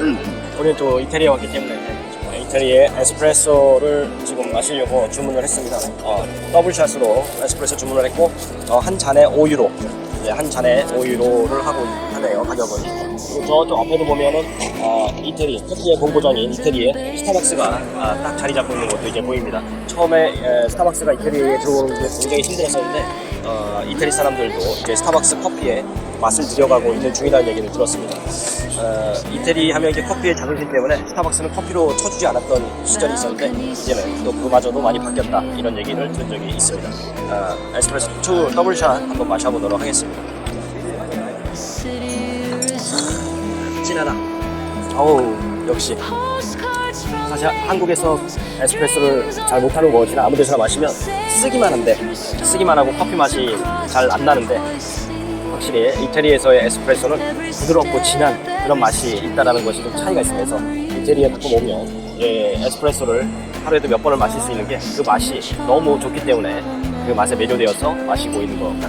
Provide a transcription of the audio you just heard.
우리는 또 이태리에 왔기 때문에 이태리의 에스프레소를 지금 마시려고 주문을 했습니다. 어, 더블샷으로 에스프레소 주문을 했고 어, 한 잔에 5유로, 네, 한 잔에 5유로를 하고 하네요 가격은. 그리고 저쪽 앞에도 보면은 어, 이태리 커피의 본고장인 이태리의 스타벅스가 아, 딱 자리 잡고 있는 것도 이제 보입니다. 처음에 에, 스타벅스가 이태리에 들어오는 게 굉장히 힘들었었는데 어, 이태리 사람들도 이제 스타벅스 커피에 맛을 들여가고 있는 중이라는 얘기를 들었습니다. 어, 이태리 하면 이제 커피의 자긍심 때문에 스타벅스는 커피로 쳐주지 않았던 시절이 있었는데 이제는 또 그마저도 많이 바뀌었다 이런 얘기를 들은 적이 있습니다. 어, 에스프레소 2 더블샷 한번 마셔보도록 하겠습니다. 진하다. 어우 역시 사실 한국에서 에스프레소를 잘 못하는 것이나 아무 데서나 마시면 쓰기만 한데 쓰기만 하고 커피 맛이 잘 안 나는데 확실히 이태리에서의 에스프레소는 부드럽고 진한 그런 맛이 있다라는 것이 좀 차이가 있으면서 이태리에 가끔 오면 예, 에스프레소를 하루에도 몇 번을 마실 수 있는 게 그 맛이 너무 좋기 때문에 그 맛에 매료되어서 마시고 있는 것 같습니다.